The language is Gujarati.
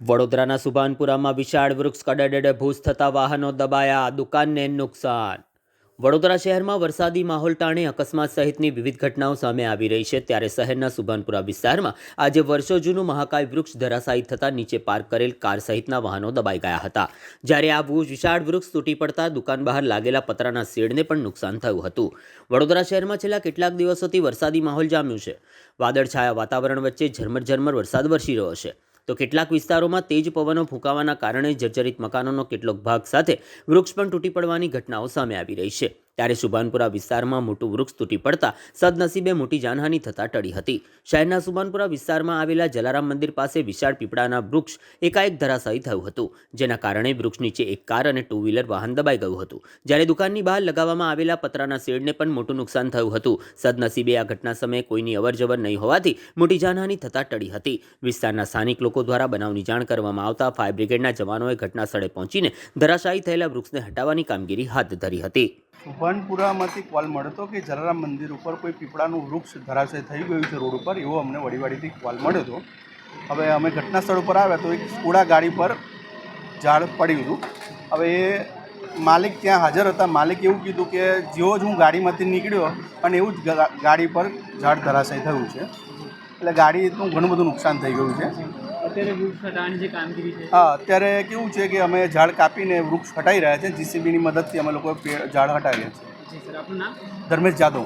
વડોદરાના સુભાનપુરામાં વિશાળ વૃક્ષ કડડડે ભૂસ થતા વાહનો દબાયા. દુકાનને નુકસાન. વડોદરા શહેરમાં વરસાદી માહોલ ટાણે અકસ્માત સહિતની વિવિધ ઘટનાઓ સામે આવી રહી છે. ત્યારે શહેરના સુભાનપુરા વિસ્તારમાં આજે વર્ષો જૂનું મહાકાય વૃક્ષ ધરાશાયી થતાં નીચે પાર્ક કરેલ કાર સહિતના વાહનો દબાઈ ગયા હતા. જ્યારે આ વિશાળ વૃક્ષ તૂટી પડતા દુકાન બહાર લાગેલા પતરાના શેડને પણ નુકસાન થયું હતું. વડોદરા શહેરમાં છેલ્લા કેટલાક દિવસોથી વરસાદી માહોલ જામ્યું છે. વાદળછાયા વાતાવરણ વચ્ચે ઝરમર ઝરમર વરસાદ વરસી રહ્યો છે. તો કેટલાક વિસ્તારોમાં તેજ પવનો ફૂંકાવાના કારણે જર્જરિત મકાનોનો કેટલોક ભાગ સાથે વૃક્ષ પણ તૂટી પડવાની ઘટનાઓ સામે આવી રહી છે. ત્યારે સુભાનપુરા વિસ્તારમાં મોટું વૃક્ષ તૂટી પડતા સદનસીબે મોટી જાનહાનિ થતાં ટળી હતી. શહેરના સુભાનપુરા વિસ્તારમાં આવેલા જલારામ મંદિર પાસે વિશાળ પીપળાના વૃક્ષ એકાએક ધરાશાયી થયું હતું, જેના કારણે વૃક્ષ નીચે એક કાર અને ટુ વ્હીલર વાહન દબાઈ ગયું હતું. જ્યારે દુકાનની બહાર લગાવવામાં આવેલા પતરાના શેડને પણ મોટું નુકસાન થયું હતું. સદનસીબે આ ઘટના સમયે કોઈની અવરજવર નહીં હોવાથી મોટી જાનહાની થતાં ટળી હતી. વિસ્તારના સ્થાનિક લોકો દ્વારા બનાવની જાણ કરવામાં આવતા ફાયર બ્રિગેડના જવાનોએ ઘટના સ્થળે પહોંચીને ધરાશાયી થયેલા વૃક્ષને હટાવવાની કામગીરી હાથ ધરી હતી. સુભાનપુરામાંથી કોલ મળ્યો કે જલારામ મંદિર ઉપર કોઈ પીપળાનું વૃક્ષ ધરાશય થઈ ગયું છે રોડ ઉપર, એવો અમને વડીવાડીથી કોલ મળ્યો હતો. હવે અમે ઘટના સ્થળ ઉપર આવ્યા તો એક સ્કૂડા ગાડી પર ઝાડ પડ્યું હતું. હવે એ માલિક ત્યાં હાજર હતા. માલિક એવું કીધું કે જેવો જ હું ગાડીમાંથી નીકળ્યો અને એવું જ ગાડી પર ઝાડ ધરાશય થયું છે. એટલે ગાડીનું ઘણું બધું નુકસાન થઈ ગયું છે. અત્યારે વૃક્ષ હટાવવાની જે કામગીરી છે? હા અત્યારે કેવું છે કે અમે ઝાડ કાપીને વૃક્ષ હટાવી રહ્યા છે. જીસીબીની મદદથી અમે લોકો ઝાડ હટાવીએ છીએ. જી સર આપનું નામ? ધર્મેશ જાદવ.